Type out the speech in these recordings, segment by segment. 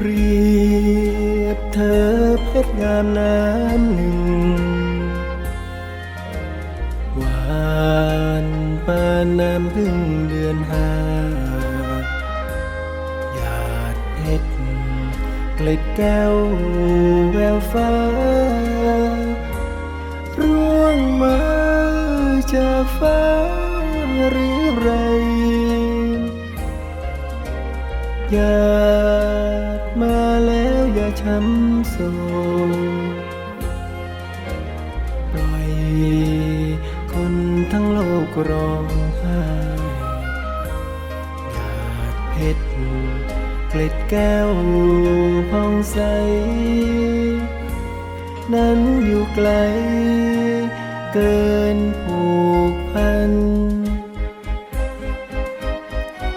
เปรียบเธอเพชรงามน้ำหนึ่ง หวานปานน้ำพึ่งเดือนห้าหยาดเพชรเกล็ดแก้วแววฟ้า ร่วงมาจากฟ้าหรือไรยา ช้ำโศกปล่อยคนทั้งโลกร้องไห้หยาดเพชรเกล็ดแก้วพองใส นั้นอยู่ไกล เกินผูกพัน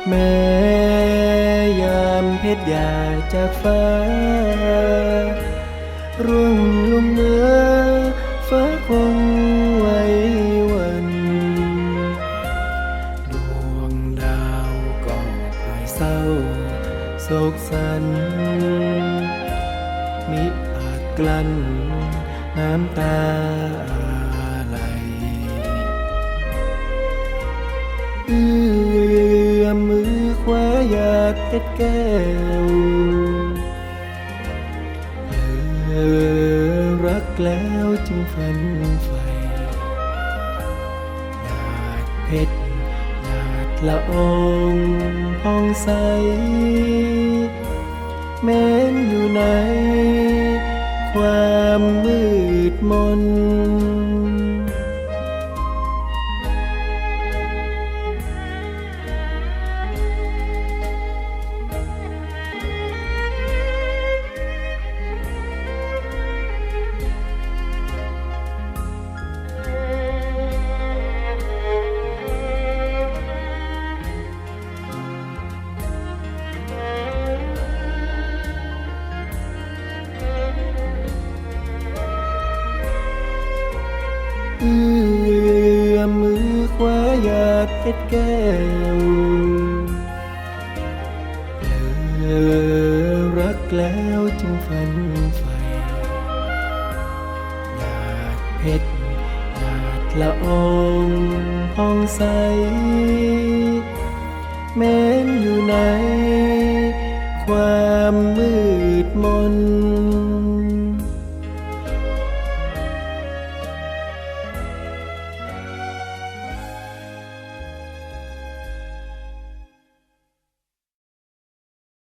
แม้ยาม เพชรยาจากฟ้า ร่วงลงเนื้อฟ้าคงไว้วันดวงดาวก็ปล่อยเศร้าโศกสัน มิอาจกลั้นน้ำตาไหลาดเพชรแก้วเออรักแล้วจึงฝันใฝ่หยาดเพชรหยาดละอองพองใส แม้นอยู่ใน ความมืดมน เอื้อมมือขวาหยาดเพชรแก้วเออรักแล้วจึงฝันใฝ่หยาดเพชรหยาดละอองพองใส แม้นอยู่ในความมืดมน